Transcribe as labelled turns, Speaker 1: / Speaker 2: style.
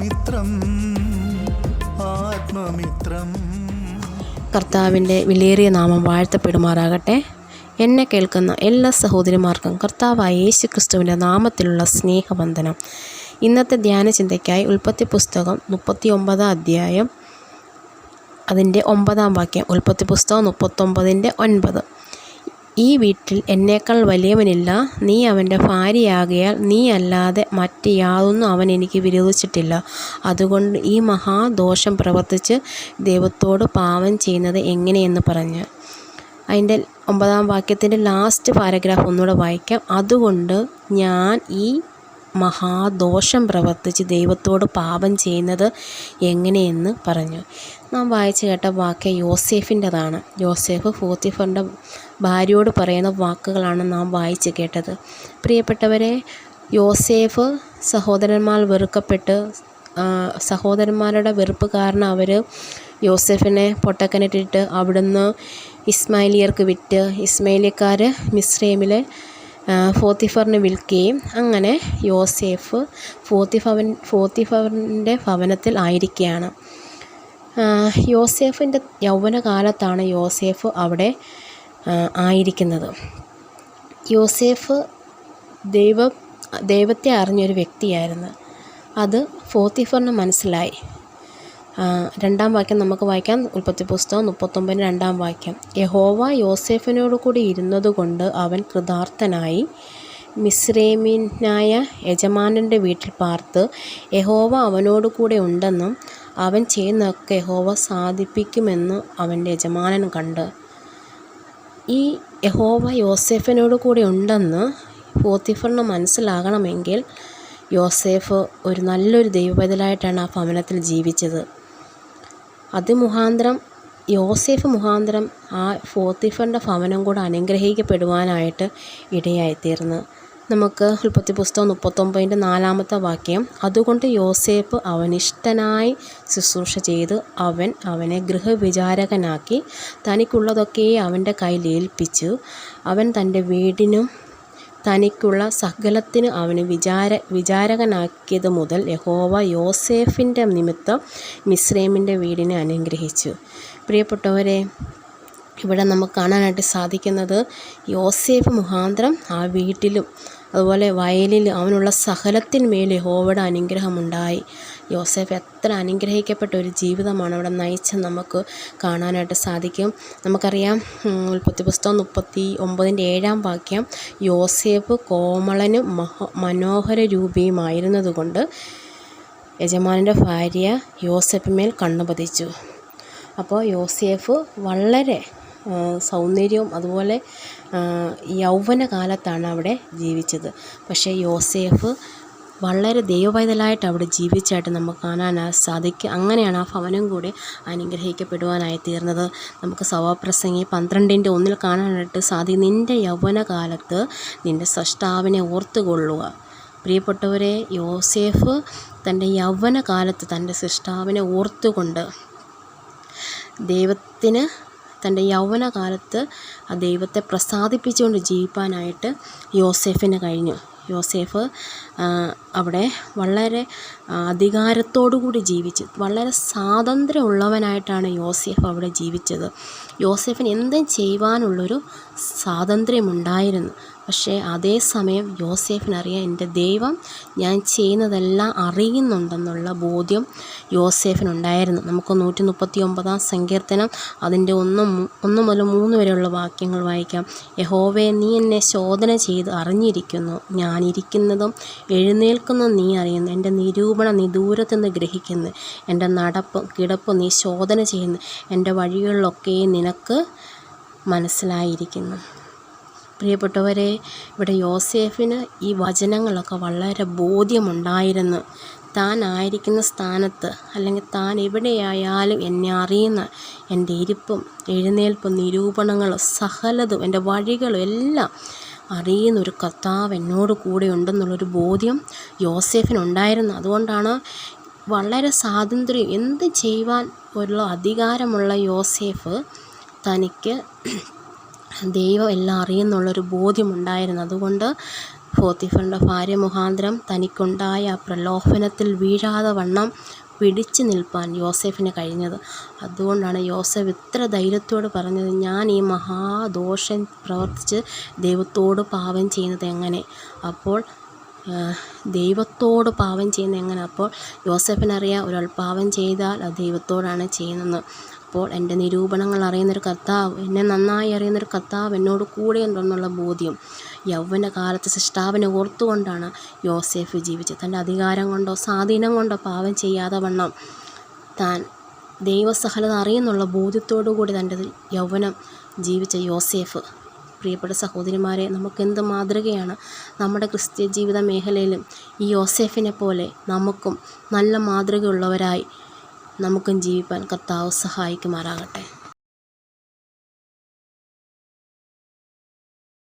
Speaker 1: ആത്മമിത്രം ആത്മമിത്രം.
Speaker 2: കർത്താവിന്റെ വിലയേറിയ നാമം വാഴ്ത്തപ്പെടുമാറാകട്ടെ. എന്നെ കേൾക്കുന്ന എല്ലാ സഹോദരിമാർക്കും കർത്താവായ യേശു ക്രിസ്തുവിന്റെ നാമത്തിലുള്ള സ്നേഹവന്ദനം. ഇന്നത്തെ ധ്യാന ചിന്തയ്ക്കായി ഉൽപ്പത്തി പുസ്തകം മുപ്പത്തി ഒമ്പതാം അധ്യായം അതിന്റെ ഒമ്പതാം വാക്യം ഉൽപ്പത്തി പുസ്തകം മുപ്പത്തൊമ്പതിന്റെ ഒൻപത്. ഈ വീട്ടിൽ എന്നേക്കാൾ വലിയവനില്ല. നീ അവന്റെ ഭാര്യയാകിയാൽ നീ അല്ലാതെ മറ്റ് യാതൊന്നും അവൻ എനിക്ക് വിരോധിച്ചിട്ടില്ല. അതുകൊണ്ട് ഈ മഹാദോഷം പ്രവർത്തിച്ച് ദൈവത്തോട് പാവം ചെയ്യുന്നത് എങ്ങനെയെന്ന് പറഞ്ഞ്. അതിന്റെ ഒമ്പതാം വാക്യത്തിന്റെ ലാസ്റ്റ് പാരഗ്രാഫ് ഒന്നുകൂടെ വായിക്കാം. അതുകൊണ്ട് ഞാൻ ഈ മഹാദോഷം പ്രവർത്തിച്ച് ദൈവത്തോട് പാപം ചെയ്യുന്നത് എങ്ങനെയെന്ന് പറഞ്ഞു. നാം വായിച്ചു കേട്ട വാക്ക് യോസേഫിന്റെതാണ്. യോസേഫ് ഫോത്തിഫറിന്റെ ഭാര്യയോട് പറയുന്ന വാക്കുകളാണ് നാം വായിച്ചു കേട്ടത്. പ്രിയപ്പെട്ടവരെ യോസേഫ് സഹോദരന്മാർ വെറുക്കപ്പെട്ട് സഹോദരന്മാരുടെ വെറുപ്പ് കാരണം അവർ യോസെഫിനെ പൊട്ടക്കനിട്ടിട്ട് അവിടുന്ന് ഇസ്മായിലിയർക്ക് വിറ്റ് ഇസ്മായിലിയക്കാർ മിസ്രൈമിലെ ഫോത്തിഫറിന് വിൽക്കുകയും അങ്ങനെ യോസേഫ് ഫോത്തിഫവൻ ഫോത്തിഫറിന്റെ ഭവനത്തിൽ ആയിരിക്കുകയാണ്. യോസേഫിന്റെ യൗവനകാലത്താണ് യോസേഫ് അവിടെ ആയിരിക്കുന്നത്. യോസേഫ് ദൈവം ദൈവത്തെ അറിഞ്ഞൊരു വ്യക്തിയായിരുന്നു. അത് ഫോത്തിഫറിന് മനസ്സിലായി. രണ്ടാം വാക്യം നമുക്ക് വായിക്കാം. ഉൽപ്പത്തി പുസ്തകം മുപ്പത്തൊമ്പതിന് രണ്ടാം വാക്യം. യഹോവ യോസേഫിനോട് കൂടി ഇരുന്നതുകൊണ്ട് അവൻ കൃതാർത്ഥനായി. മിസ്രേമിനായ യജമാനന്റെ വീട്ടിൽ പാർത്ത് യഹോവ അവനോട് കൂടെ ഉണ്ടെന്നും അവൻ ചെയ്യുന്നതൊക്കെ യഹോവ സാധിപ്പിക്കുമെന്ന് അവന്റെ യജമാനൻ കണ്ട്. ഈ യഹോവ യോസേഫിനോട് കൂടെ ഉണ്ടെന്ന് പോത്തിഫറിന് മനസ്സിലാകണമെങ്കിൽ യോസേഫ് ഒരു നല്ലൊരു ദൈവബദലായിട്ടാണ് ആ ഭവനത്തിൽ ജീവിച്ചത്. അത് മുഖാന്തരം യോസേഫ് മുഖാന്തരം ആ ഫോത്തിഫറിന്റെ ഭവനം കൂടെ അനുഗ്രഹിക്കപ്പെടുവാനായിട്ട് ഇടയായിത്തീർന്നു. നമുക്ക് ഉൽപ്പത്തി പുസ്തകം മുപ്പത്തൊമ്പതിന്റെ നാലാമത്തെ വാക്യം അതുകൊണ്ട് യോസേപ്പ് അവനിഷ്ടനായി ശുശ്രൂഷ ചെയ്ത് അവൻ അവനെ ഗൃഹവിചാരകനാക്കി തനിക്കുള്ളതൊക്കെ അവന്റെ കയ്യിൽ ഏൽപ്പിച്ചു. അവൻ തന്റെ വീടിനും തനിക്കുള്ള സകലത്തിന് അവന് വിചാര വിചാരകനാക്കിയത് മുതൽ യഹോവ യോസേഫിന്റെ നിമിത്തം മിസ്രൈമിന്റെ വീടിനെ അനുഗ്രഹിച്ചു. പ്രിയപ്പെട്ടവരെ ഇവിടെ നമുക്ക് കാണാനായിട്ട് സാധിക്കുന്നത് യോസേഫ് മുഖാന്തരം ആ വീട്ടിലും അതുപോലെ വയലിൽ അവനുള്ള സകലത്തിന്മേൽ യഹോവയുടെ അനുഗ്രഹമുണ്ടായി. യോസേഫ് എത്ര അനുഗ്രഹിക്കപ്പെട്ട ഒരു ജീവിതമാണ് അവിടെ നയിച്ച് നമുക്ക് കാണാനായിട്ട് സാധിക്കും. നമുക്കറിയാം ഉൽപ്പത്തി പുസ്തകം മുപ്പത്തി ഒമ്പതിന്റെ ഏഴാം വാക്യം യോസേഫ് കോമളനും മനോഹര രൂപിയുമായിരുന്നതുകൊണ്ട് യജമാനന്റെ ഭാര്യ യോസെഫിന്മേൽ കണ്ണു പതിച്ചു അപ്പോൾ യോസേഫ് വളരെ സൗന്ദര്യവും അതുപോലെ യൗവന കാലത്താണ് അവിടെ ജീവിച്ചത്. പക്ഷേ യോസേഫ് വളരെ ദൈവപൈതലായിട്ട് അവിടെ ജീവിച്ചായിട്ട് നമുക്ക് കാണാൻ സാധിക്കും അങ്ങനെയാണ് ആ ഭവനം കൂടി അനുഗ്രഹിക്കപ്പെടുവാനായി തീർന്നത്. നമുക്ക് സഭാപ്രസംഗി പന്ത്രണ്ടിന്റെ ഒന്നിൽ കാണാനായിട്ട് സാധിക്കും നിന്റെ യൗവനകാലത്ത് നിന്റെ സൃഷ്ടാവിനെ ഓർത്തുകൊള്ളുക. പ്രിയപ്പെട്ടവരെ യോസേഫ് തന്റെ യൗവനകാലത്ത് തന്റെ സൃഷ്ടാവിനെ ഓർത്തുകൊണ്ട് ദൈവത്തിന് തന്റെ യൗവനകാലത്ത് ആ ദൈവത്തെ പ്രസാദിപ്പിച്ചുകൊണ്ട് ജീവിപ്പാനായിട്ട് യോസേഫിന് കഴിഞ്ഞു. യോസേഫ് അവിടെ വളരെ അധികാരത്തോടു കൂടി ജീവിച്ചു വളരെ സ്വാതന്ത്ര്യമുള്ളവനായിട്ടാണ് യോസെഫ് അവിടെ ജീവിച്ചത്. യോസേഫിന് എന്തും ചെയ്യുവാനുള്ളൊരു സ്വാതന്ത്ര്യമുണ്ടായിരുന്നു. പക്ഷേ അതേസമയം യോസേഫിനറിയാം എന്റെ ദൈവം ഞാൻ ചെയ്യുന്നതെല്ലാം അറിയുന്നുണ്ടെന്നുള്ള ബോധ്യം യോസേഫിനുണ്ടായിരുന്നു. നമുക്ക് നൂറ്റി മുപ്പത്തി ഒമ്പതാം സങ്കീർത്തനം അതിന്റെ ഒന്ന് ഒന്ന് മുതൽ മൂന്ന് വരെയുള്ള വാക്യങ്ങൾ വായിക്കാം. യഹോവെ നീ എന്നെ ശോധന ചെയ്ത് അറിഞ്ഞിരിക്കുന്നു. ഞാനിരിക്കുന്നതും എഴുന്നേൽക്കുന്നതും നീ അറിയുന്നു. എന്റെ നിരൂപണം നീ ദൂരത്തുനിന്ന് ഗ്രഹിക്കുന്നു. എന്റെ നടപ്പ് കിടപ്പ് നീ ശോധന ചെയ്യുന്നു. എന്റെ വഴികളിലൊക്കെ നിനക്ക് മനസ്സിലായിരിക്കുന്നു. പ്രിയപ്പെട്ടവരെ ഇവിടെ യോസേഫിന് ഈ വചനങ്ങളൊക്കെ വളരെ ബോധ്യമുണ്ടായിരുന്നു. താൻ ആയിരിക്കുന്ന സ്ഥാനത്ത് അല്ലെങ്കിൽ താൻ എവിടെയായാലും എന്നെ അറിയുന്ന എന്റെ ഇരിപ്പും എഴുന്നേൽപ്പും നിരൂപണങ്ങളും സഹലതും എന്റെ വഴികളും എല്ലാം അറിയുന്ന ഒരു കർത്താവ് എന്നോട് കൂടെ ഉണ്ടെന്നുള്ളൊരു ബോധ്യം യോസേഫിനുണ്ടായിരുന്നു. അതുകൊണ്ടാണ് വളരെ സ്വാതന്ത്ര്യം എന്ത് ചെയ്യുവാൻ ഉള്ള അധികാരമുള്ള യോസേഫ് തനിക്ക് ദൈവം എല്ലാം അറിയുന്നുള്ളൊരു ബോധ്യമുണ്ടായിരുന്നു. അതുകൊണ്ട് പോത്തിഫറിന്റെ ഭാര്യ മുഖാന്തരം തനിക്കുണ്ടായ പ്രലോഭനത്തിൽ വീഴാതെ വണ്ണം പിടിച്ചു നിൽപ്പാൻ യോസേഫിന് കഴിഞ്ഞത്. അതുകൊണ്ടാണ് യോസേഫ് ഇത്ര ധൈര്യത്തോട് പറഞ്ഞത് ഞാൻ ഈ മഹാദോഷം പ്രവർത്തിച്ച് ദൈവത്തോട് പാപം ചെയ്യുന്നത് എങ്ങനെ? അപ്പോൾ ദൈവത്തോട് പാപം ചെയ്യുന്നത് എങ്ങനെ? അപ്പോൾ യോസഫിനറിയാം ഒരാൾ പാപം ചെയ്താൽ അത് ദൈവത്തോടാണ് ചെയ്യുന്നത്. അപ്പോൾ എന്റെ നിരൂപണങ്ങൾ അറിയുന്നൊരു കർത്താവ് എന്നെ നന്നായി അറിയുന്നൊരു കർത്താവ് എന്നോട് കൂടെ കൂടെയുണ്ടെന്നുള്ള ബോധ്യം യൗവന കാലത്ത് സൃഷ്ടാവിനെ ഓർത്തുകൊണ്ടാണ് യോസേഫ് ജീവിച്ചത്. തന്റെ അധികാരം കൊണ്ടോ സ്വാധീനം കൊണ്ടോ പാവം ചെയ്യാതെ വണ്ണം. താൻ ദൈവസഹലത അറിയുന്നുള്ള ബോധ്യത്തോടു കൂടി തന്റെ യൗവനം ജീവിച്ച യോസേഫ്. പ്രിയപ്പെട്ട സഹോദരിമാരെ നമുക്കെന്ത് മാതൃകയാണ് നമ്മുടെ ക്രിസ്ത്യ ജീവിത മേഖലയിലും ഈ യോസേഫിനെ പോലെ നമുക്കും നല്ല മാതൃകയുള്ളവരായി നമുക്കും ജീവിപ്പാൻ കർത്താവ് സഹായിക്കുമാറാകട്ടെ.